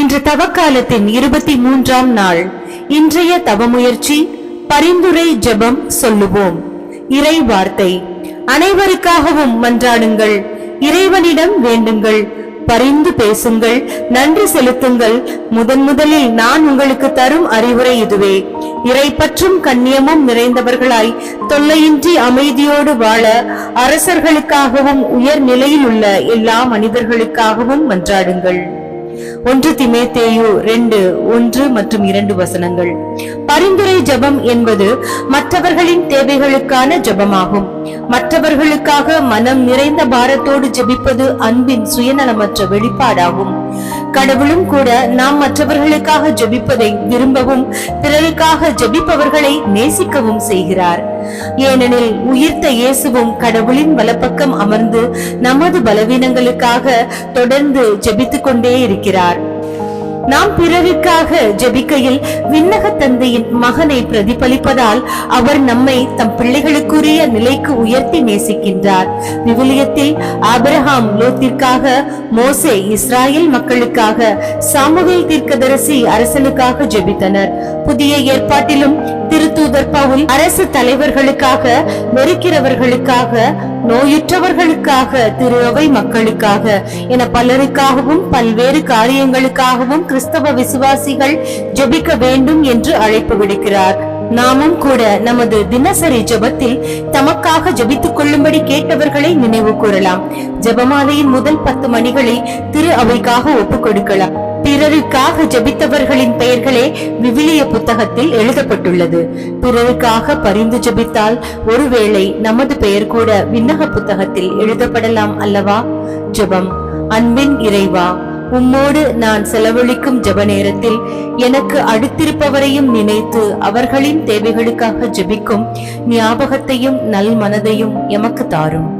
இன்று தவக்காலத்தின் இருபத்தி மூன்றாம் நாள். இன்றைய தவமுயற்சி பரிந்துரை ஜெபம் சொல்லுவோம். இறை வார்த்தை அனைவருக்காகவும் மன்றாடுங்கள். இறைவனிடம் வேண்டுங்கள். பரிந்து பேசுங்கள். நன்றி செலுத்துங்கள். முதன் முதலில் நான் உங்களுக்கு தரும் அறிவுரை இதுவே. இறை பற்றும் கண்ணியமும் நிறைந்தவர்களாய் தொல்லையின்றி அமைதியோடு வாழ அரசர்களுக்காகவும் உயர் நிலையில் உள்ள எல்லா மனிதர்களுக்காகவும் மன்றாடுங்கள். ஒன்று திமேத்தேயு ரெண்டு ஒன்று மற்றும் இரண்டு வசனங்கள். பரிந்துரை ஜெபம் என்பது மற்றவர்களின் தேவைகளுக்கான ஜபமாகும். மற்றவர்களுக்காக மனம் நிறைந்த பாரத்தோடு ஜபிப்பது அன்பின் சுயநலமற்ற வெளிப்பாடாகும். கடவுளும் கூட நாம் மற்றவர்களுக்காக ஜெபிப்பதை விரும்பவும் பிறருக்காக ஜெபிப்பவர்களை நேசிக்கவும் செய்கிறார். ஏனெனில் உயிர்த்த இயேசுவும் கடவுளின் வலப்பக்கம் அமர்ந்து நமது பலவீனங்களுக்காக தொடர்ந்து ஜெபித்துக் கொண்டே இருக்கிறார். நாம் பிறருக்காக ஜபிக்கையில் விண்ணக தந்தையின் மகனை பிரதிபலிப்பதால் அவர் நம்மை தம் பிள்ளைகளுக்குரிய நிலைக்கு உயர்த்தி நேசிக்கின்றார். விவிலியத்தில் ஆபிரகாம் லோத்திற்காக மோசே இஸ்ராயல் மக்களுக்காக சாமுவேல் தீர்க்கதரிசி அரசனுக்காக ஜெபித்தனர். புதிய ஏற்பாட்டிலும் திருத்தூதர் பவுல் அரசு தலைவர்களுக்காக நெருக்கிறவர்களுக்காக நோயுற்றவர்களுக்காக திருவை மக்களுக்காக என பலருக்காகவும் பல்வேறு காரியங்களுக்காகவும் கிறிஸ்தவ விசுவாசிகள் ஜெபிக்க வேண்டும் என்று அழைப்பு விடுக்கிறார். நாமும் கூட நமது தினசரி ஜெபத்தில் தமக்காக ஜெபித்துக் கொள்ளும்படி கேட்டவர்களை நினைவு கூறலாம். ஜெபமாலையின் முதல் பத்து மணிகளை திரு அவைக்காக ஒப்புக் கொடுக்கலாம் பிறருக்காக ஜபித்தவர்களின் பெயர்களே விவிலிய புத்தகத்தில் எழுதப்பட்டுள்ளது. பிறருக்காக பரிந்து ஜெபித்தால் ஒருவேளை நமது பெயர் கூட விண்ணக புத்தகத்தில் எழுதப்படலாம் அல்லவா? ஜெபம். அன்பின் இறைவா உம்மோடு நான் செலவழிக்கும் ஜெப நேரத்தில் எனக்கு அடுத்திருப்பவரையும் நினைத்து அவர்களின் தேவைகளுக்காக ஜெபிக்கும் ஞாபகத்தையும் நல் மனதையும் எமக்கு தாரும்.